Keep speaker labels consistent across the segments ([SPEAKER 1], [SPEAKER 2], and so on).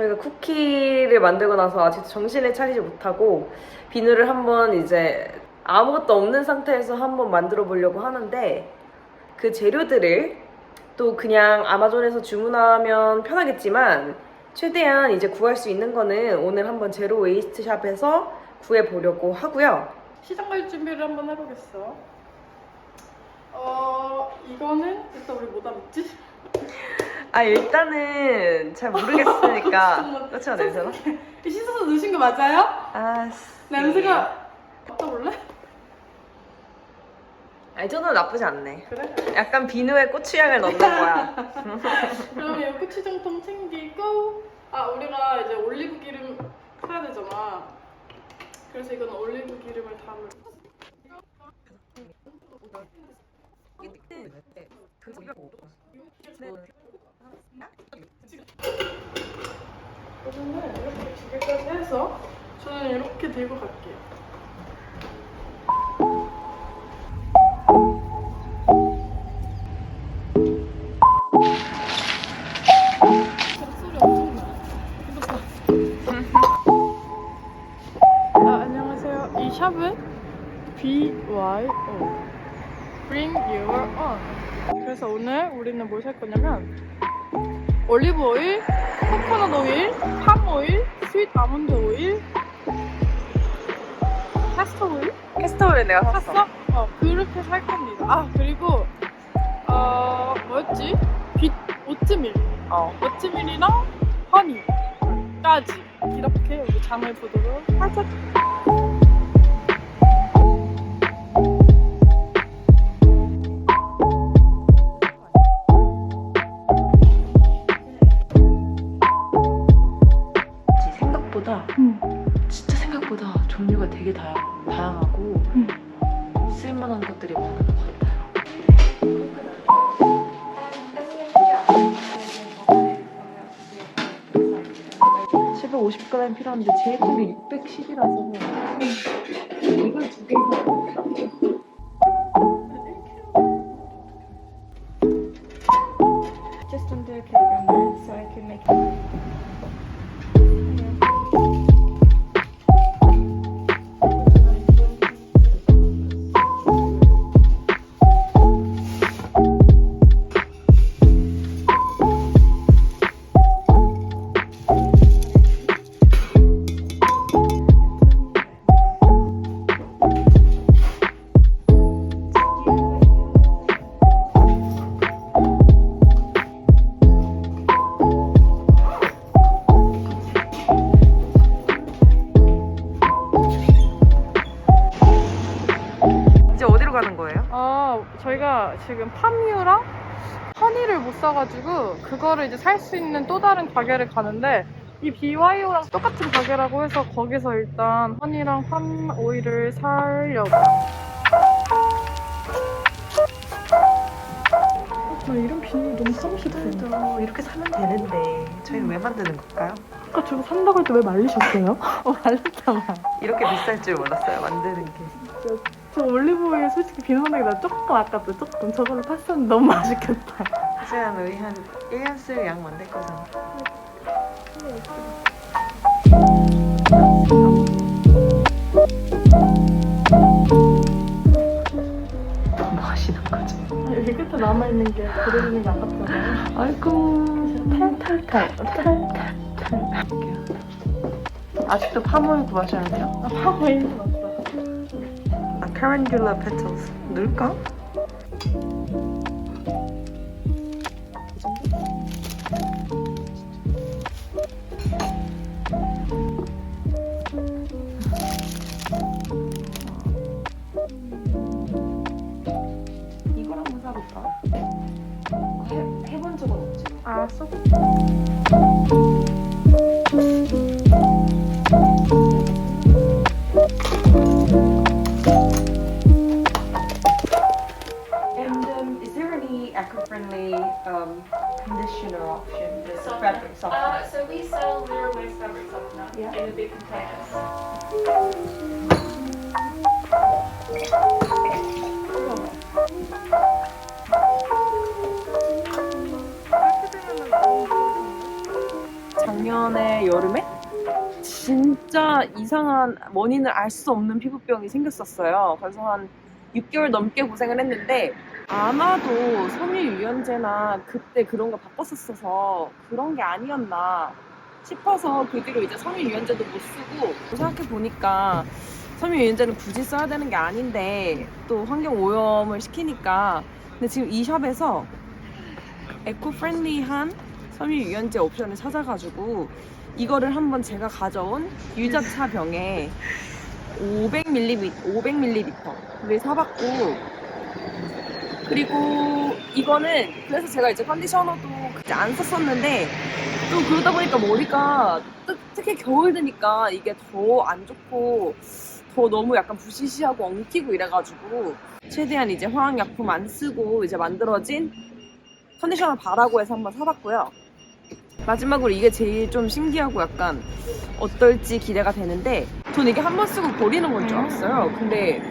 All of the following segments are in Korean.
[SPEAKER 1] 저희가 쿠키를 만들고 나서 아직 정신을 차리지 못하고 비누를 한번 이제 아무것도 없는 상태에서 한번 만들어 보려고 하는데 그 재료들을 또 그냥 아마존에서 주문하면 편하겠지만 최대한 이제 구할 수 있는 거는 오늘 한번 제로 웨이스트 샵에서 구해 보려고 하고요.
[SPEAKER 2] 시장 갈 준비를 한번 해보겠어. 어 이거는 일단 우리 뭐다 먹지?
[SPEAKER 1] 아 일단은 잘 모르겠으니까 저는?
[SPEAKER 2] 이 씻어서 넣으신 거 맞아요?
[SPEAKER 1] 아
[SPEAKER 2] 냄새가 맡아볼래?
[SPEAKER 1] 아니 저는 나쁘지 않네.
[SPEAKER 2] 그래?
[SPEAKER 1] 약간 비누에 고추향을 넣는 거야.
[SPEAKER 2] 그러면 이 고추장통 챙기고 아 우리가 이제 올리브 기름 사야 되잖아. 그래서 이건 올리브 기름을 담을. 그러면 이렇게 두 개까지 해서 저는 이렇게 들고 갈게요. 아, 안녕하세요. 이 샵은 BYO Bring 그래서 오늘 우리는 뭘 살 거냐면 올리브 오일, 코코넛 오일, 팜 오일, 스윗 아몬드 오일, 캐스터 오일
[SPEAKER 1] 캐스터를 내가 샀어.
[SPEAKER 2] 샀어? 어 그렇게 살 겁니다. 아 그리고 어 뭐였지? 빛 오트밀
[SPEAKER 1] 어.
[SPEAKER 2] 오트밀이랑 허니까지 이렇게 우리 장을 보도록 하자.
[SPEAKER 3] 50g 필요한데 큰게 610이라서. 이걸 두개 사면
[SPEAKER 2] 지금 팜유랑 허니를 못 사가지고 그거를 이제 살 수 있는 또 다른 가게를 가는데 이 BYO랑 똑같은 가게라고 해서 거기서 일단 허니랑 팜 오일을 사려고. 나 이런 비누 너무 사고 싶어요.
[SPEAKER 1] 그래도 이렇게 사면 되는데 저희는 왜 만드는 걸까요?
[SPEAKER 2] 아까 저거 산다고 할 때 왜 말리셨어요? 어 말렸잖아.
[SPEAKER 1] 이렇게 비쌀 줄 몰랐어요, 만드는 게.
[SPEAKER 2] 저 올리브오일 솔직히 비누하는 게나 조금 아깝다 조금 저걸로 팠었는데 너무 맛있겠다.
[SPEAKER 1] 하지만 우리 한 1년 쓸 양 만들 거잖아. 뭐 하시는 거죠?
[SPEAKER 2] 여기 끝에 남아있는 게 그려지는 게 아깝잖아요.
[SPEAKER 1] 아이고, 탈탈탈, 탈탈탈. 아직도 파모일 구하셔야 돼요?
[SPEAKER 2] 아, 파워에이즈
[SPEAKER 1] 카렌듈라 페틀스. 넣을까? 이걸 한번 사볼까? 해, 해본 적은 없지.
[SPEAKER 2] 알았어.
[SPEAKER 1] Um, conditioner option? The
[SPEAKER 4] Softener.
[SPEAKER 1] fabric softener.
[SPEAKER 4] Uh, so we sell zero waste fabric softener
[SPEAKER 1] Yeah.
[SPEAKER 4] in the big containers.
[SPEAKER 1] 작년에 여름에 진짜 이상한 원인을 알 수 없는 피부병이 생겼었어요. 그래서 한 6개월 넘게 고생을 했는데 아마도 섬유 유연제나 그때 그런 거 바꿨었어서 그런 게 아니었나 싶어서 그 뒤로 이제 섬유 유연제도 못 쓰고 생각해 보니까 섬유 유연제는 굳이 써야 되는 게 아닌데 또 환경 오염을 시키니까 근데 지금 이 샵에서 에코 프렌리한 섬유 유연제 옵션을 찾아가지고 이거를 한번 제가 가져온 유자차 병에 500ml, 500ml를 사봤고 그리고 이거는 그래서 제가 이제 컨디셔너도 그때 안 썼었는데 또 그러다 보니까 머리가 특- 특히 겨울 되니까 이게 더 안 좋고 더 너무 약간 부시시하고 엉키고 이래가지고 최대한 이제 화학약품 안 쓰고 이제 만들어진 컨디셔너 바라고 해서 한번 사봤고요. 마지막으로 이게 제일 좀 신기하고 약간 어떨지 기대가 되는데 전 이게 한 번 쓰고 버리는 건 줄 알았어요. 근데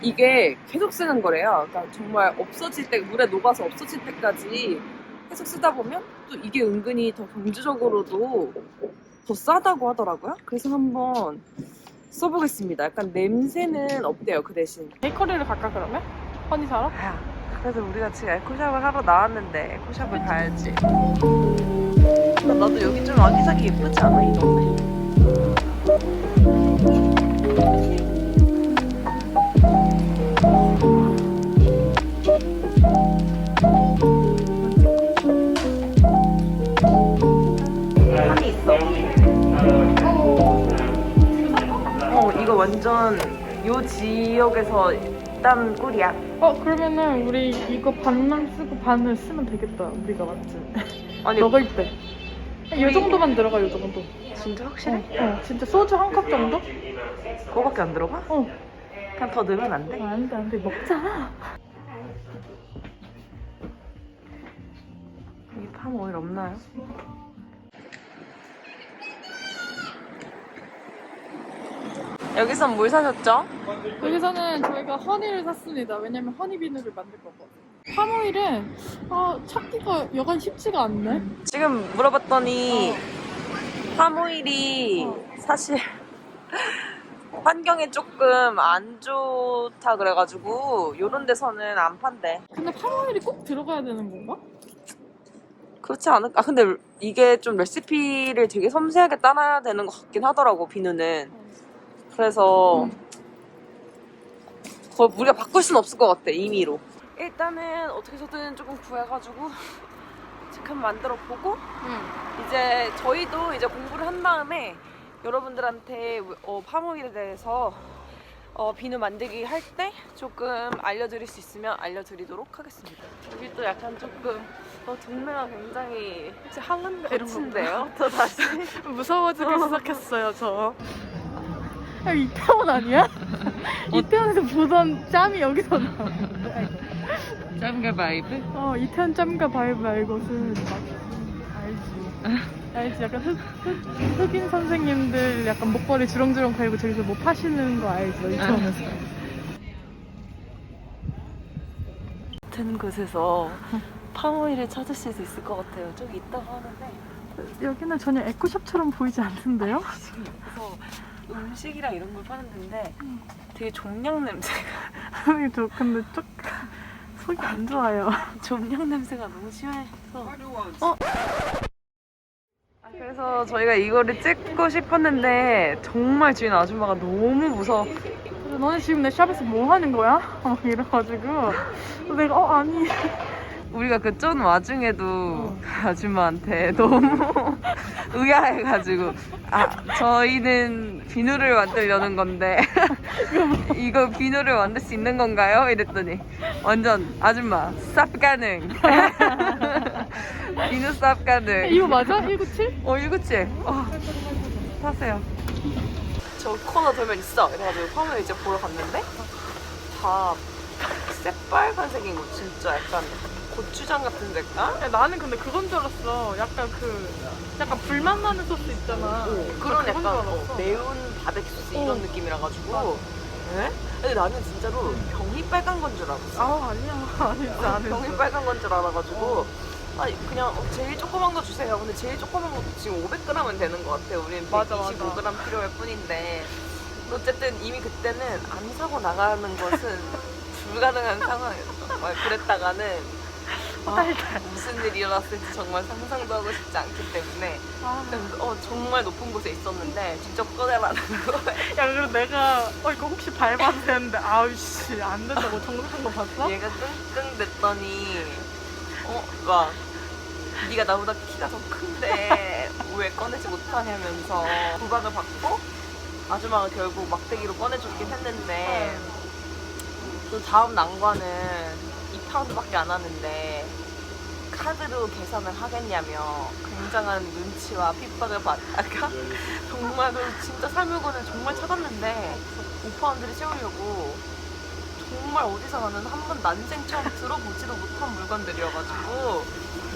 [SPEAKER 1] 이게 계속 쓰는 거래요. 그러니까 정말 없어질 때 물에 녹아서 없어질 때까지 계속 쓰다 보면 또 이게 은근히 더 경제적으로도 더 싸다고 하더라고요. 그래서 한번 써보겠습니다. 약간 냄새는 없대요. 그 대신.
[SPEAKER 2] 베이커리를 갈까 그러면? 허니 사러?
[SPEAKER 1] 야, 그래도 우리가 지금 에코샵을 하러 나왔는데 에코샵을 가야지. 나도 여기 좀 아기자기 예쁘지 않아 이 동네? 완전 요 지역에서 딴 꿀이야.
[SPEAKER 2] 어 그러면은 우리 이거 반만 쓰고 반을 쓰면 되겠다 우리가 맞지?
[SPEAKER 1] 아니,
[SPEAKER 2] 먹을 때. 이 정도만 들어가 이 정도.
[SPEAKER 1] 진짜
[SPEAKER 2] 어,
[SPEAKER 1] 확실해?
[SPEAKER 2] 어 진짜 소주 한 컵 정도?
[SPEAKER 1] 그거밖에 안 들어가?
[SPEAKER 2] 어.
[SPEAKER 1] 그냥 더 넣으면 안 돼?
[SPEAKER 2] 아, 안돼 안돼 먹자.
[SPEAKER 1] 여기 팜 오일 없나요? 여기선 뭘 사셨죠?
[SPEAKER 2] 여기서는 저희가 허니를 샀습니다. 왜냐면 허니 비누를 만들 거거든. 파모일은 아, 찾기가 여간 쉽지가 않네.
[SPEAKER 1] 지금 물어봤더니 팜 오일이
[SPEAKER 2] 어.
[SPEAKER 1] 사실 환경에 조금 안 좋다 그래가지고 요런 데서는 안 판대.
[SPEAKER 2] 근데 파모일이 꼭 들어가야 되는 건가?
[SPEAKER 1] 그렇지 않을까? 아, 근데 이게 좀 레시피를 되게 섬세하게 따라야 되는 것 같긴 하더라고, 비누는. 그래서, 그걸 우리가 바꿀 순 없을 것 같아, 임의로. 일단은 어떻게 해서든 조금 구해가지고, 지금 만들어 보고,
[SPEAKER 2] 응.
[SPEAKER 1] 이제 저희도 이제 공부를 한 다음에 여러분들한테 어, 파모일에 대해서 어, 비누 만들기 할 때 조금 알려드릴 수 있으면 알려드리도록 하겠습니다. 여기 또 약간 조금 어, 동네가 굉장히 혹시 한land
[SPEAKER 2] 이런
[SPEAKER 1] 같은데요? 또 다시
[SPEAKER 2] 무서워지기 시작했어요, 저. 야, 이태원 아니야? 이태원에서 보던 짬이 여기서 나와.
[SPEAKER 1] 짱가 바이브?
[SPEAKER 2] 어, 이태원 짬과 바이브 알고는 막 알지. 알지. 약간 흑, 흑, 흑인 선생님들 약간 목걸이 주렁주렁 걸고 저기서 뭐 파시는 거 알죠, 이태원에서.
[SPEAKER 1] 같은 곳에서 파모일을 찾을 수 있을 것 같아요. 저기 있다고 하는데
[SPEAKER 2] 여기는 전혀 에코샵처럼 보이지 않는데요?
[SPEAKER 1] 지금 여기서 음식이랑 이런 걸 파는데 되게 종양 냄새가
[SPEAKER 2] 저 근데 쪽 속이 안 좋아요.
[SPEAKER 1] 종양 냄새가 너무 심해서. 어? 아, 그래서 저희가 이거를 찍고 싶었는데 정말 주인 아줌마가 너무 무서워.
[SPEAKER 2] 너네 지금 내 샵에서 뭐 하는 거야? 막 이래가지고 그래서 내가 어 아니
[SPEAKER 1] 우리가 그쫀 와중에도 그 아줌마한테 너무 의아해가지고 아 저희는 비누를 만들려는 건데 이거 비누를 만들 수 있는 건가요? 이랬더니 완전 아줌마 쌉 가능 비누 쌉 가능
[SPEAKER 2] 이거 맞아? 197?
[SPEAKER 1] 어, 197. 어, 사세요. 저 코너 돌면 있어. 이래가지고 펌을 이제 보러 갔는데 다 새빨간색인 거 진짜 약간 고추장 같은 색깔?
[SPEAKER 2] 야, 나는 근데 그건 줄 알았어. 약간 그 약간 불맛 나는 소스 있잖아.
[SPEAKER 1] 그런
[SPEAKER 2] 그건
[SPEAKER 1] 약간.
[SPEAKER 2] 어,
[SPEAKER 1] 매운 바베큐 소스 이런
[SPEAKER 2] 어.
[SPEAKER 1] 느낌이라 가지고. 네? 근데 나는 진짜로 병이 빨간 건 줄 알았어.
[SPEAKER 2] 아 아니야 아니지.
[SPEAKER 1] 병이 빨간 건 줄 알아가지고 아 그냥 어, 제일 조그만 거 주세요. 근데 제일 조그만 것도 지금 500g은 되는 것 같아요. 우리는
[SPEAKER 2] 맞아,
[SPEAKER 1] 125g 필요할 뿐인데 어쨌든 이미 그때는 안 사고 나가는 것은 불가능한 상황이었죠. 정말 그랬다가는 아, 무슨 일이 일어났을지 정말 상상도 하고 싶지 않기 때문에
[SPEAKER 2] 아,
[SPEAKER 1] 어, 정말 높은 곳에 있었는데 직접 꺼내라는 거예요.
[SPEAKER 2] 야 그리고 내가 어 이거 혹시 밟아도 되는데 아우씨 안 된다고 정색한 거 봤어?
[SPEAKER 1] 얘가 끙끙 댔더니 어? 막 네가 나보다 키가 더 큰데 왜 꺼내지 못하냐면서 구박을 받고 아줌마가 결국 막대기로 꺼내줬긴 했는데 또 다음 난관은 2파운드밖에 안 하는데 카드로 계산을 하겠냐며 굉장한 눈치와 핍박을 받다가 정말 그 진짜 살물건을 정말 찾았는데 5파운드를 채우려고 정말 어디서 나는 한 번 난생 처음 들어보지도 못한 물건들이어가지고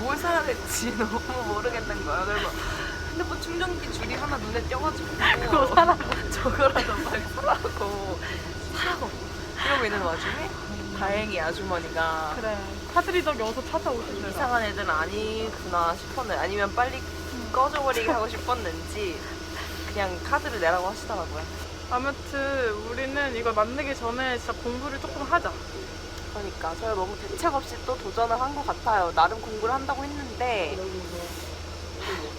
[SPEAKER 1] 뭘 사야 될지 너무 모르겠는 거야. 그래서 핸드폰 충전기 줄이 하나 눈에 띄어가지고
[SPEAKER 2] 그거 사라고.
[SPEAKER 1] 저거라도 빨리 사라고 사라고 이러고 있는 와중에 다행히 아주머니가
[SPEAKER 2] 그래 카드리더기 어서 찾아오시더라
[SPEAKER 1] 이상한 애들은 아니구나 싶었는데 아니면 빨리 꺼져버리게 하고 싶었는지 그냥 카드를 내라고 하시더라고요.
[SPEAKER 2] 아무튼 우리는 이걸 만들기 전에 진짜 공부를 조금 하자
[SPEAKER 1] 그러니까 저희가 너무 대책 없이 또 도전을 한 것 같아요. 나름 공부를 한다고 했는데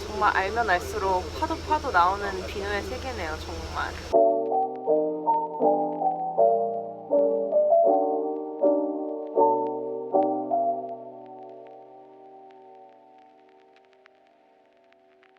[SPEAKER 1] 정말 알면 알수록 파도 파도 나오는 비누의 세계네요, 정말.